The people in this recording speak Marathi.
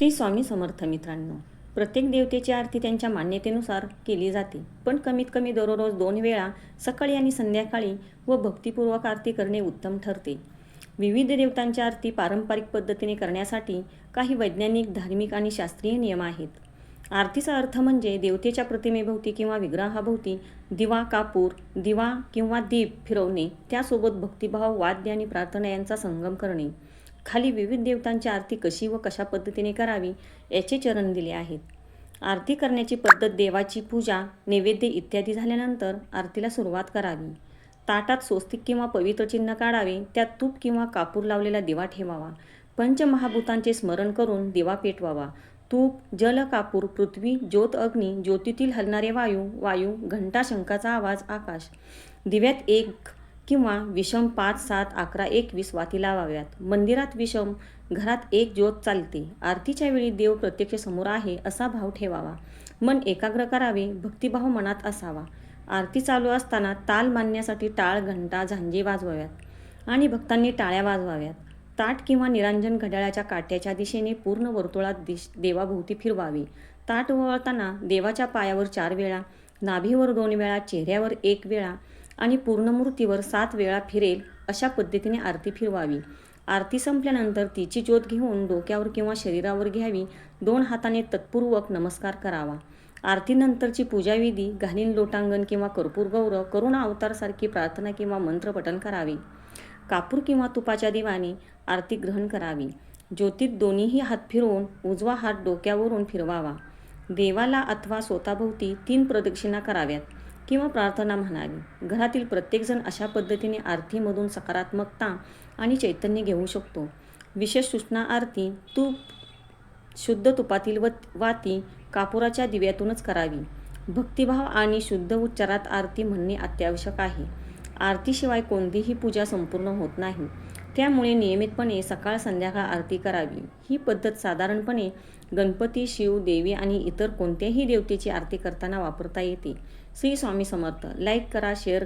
श्री स्वामी समर्थ मित्रांनो प्रत्येक देवतेची आरती त्यांच्या मान्यतेनुसार केली जाते. पण कमीत कमी दररोज दोन वेळा सकाळी आणि संध्याकाळी व भक्तिपूर्वक आरती करणे उत्तम ठरते. विविध देवतांच्या आरती पारंपरिक पद्धतीने करण्यासाठी काही वैज्ञानिक धार्मिक आणि शास्त्रीय नियम आहेत. आरतीचा अर्थ म्हणजे देवतेच्या प्रतिमेभोवती किंवा विग्रहाभोवती दिवा कापूर दिवा किंवा दीप फिरवणे त्यासोबत भक्तिभाव वाद्य आणि प्रार्थना यांचा संगम करणे. खाली विविध देवतांची आरती कशी व कशा पद्धतीने करावी याचे चरण दिले आहेत. आरती करण्याची पद्धत देवाची पूजा नैवेद्य इत्यादी झाल्यानंतर आरतीला सुरुवात करावी. ताटात स्वस्तिक किंवा पवित्र चिन्ह काढावे त्यात तूप किंवा कापूर लावलेला दिवा ठेवावा. पंचमहाभूतांचे स्मरण करून दिवा पेटवावा. तूप जल कापूर पृथ्वी ज्योत अग्नी ज्योतीतील हलणारे वायू वायू घंटा शंखाचा आवाज आकाश. दिव्यात एक किंवा विषम पाच सात अकरा एकवीस वाती लावाव्यात. मंदिरात विषम घरात एक ज्योत चालते. आरतीच्या वेळी देव प्रत्यक्ष समोर आहे असा भाव ठेवावा. मन एकाग्र करावे भक्तिभाव मनात असावा. आरती चालू असताना ताल मानण्यासाठी टाळ घंटा झांजे वाजवाव्यात आणि भक्तांनी टाळ्या वाजवाव्यात. ताट किंवा निरांजन घड्याळाच्या काट्याच्या दिशेने पूर्ण वर्तुळात दिश देवाभोवती फिरवावे. ताट वळताना देवाच्या पायावर चार वेळा नाभीवर दोन वेळा चेहऱ्यावर एक वेळा आणि पूर्ण मूर्तीवर सात वेळा फिरेल अशा पद्धतीने आरती फिरवावी. आरती संपल्यानंतर तिची ज्योत घेऊन डोक्यावर किंवा शरीरावर घ्यावी दोन हाताने तत्पूर्वक नमस्कार करावा. आरतीनंतरची पूजाविधी घालीन लोटांगण किंवा कर्पूर गौरव करुणा अवतारसारखी प्रार्थना किंवा मंत्रपठण करावे. कापूर किंवा तुपाच्या दिवाने आरती ग्रहण करावी. ज्योतीत दोन्हीही हात फिरवून उजवा हात डोक्यावरून फिरवावा. देवाला अथवा स्वतःभोवती तीन प्रदक्षिणा कराव्यात. किंवा प्रार्थना म्हणावी. घरातील प्रत्येकजण अशा पद्धतीने आरतीमधून सकारात्मकता आणि चैतन्य घेऊ शकतो. विशेष सूचना आरती तूप शुद्ध तुपातील व वाती कापुराच्या दिव्यातूनच करावी. भक्तिभाव आणि शुद्ध उच्चारात आरती म्हणणे अत्यावश्यक आहे. आरतीशिवाय कोणतीही पूजा संपूर्ण होत नाही. त्यामुळे नियमितपणे सकाळ संध्याकाळ आरती करावी. ही पद्धत साधारणपणे गणपती शिव देवी आणि इतर कोणत्याही देवतेची आरती करताना वापरता येते. श्री स्वामी समर्थ. लाईक करा शेअर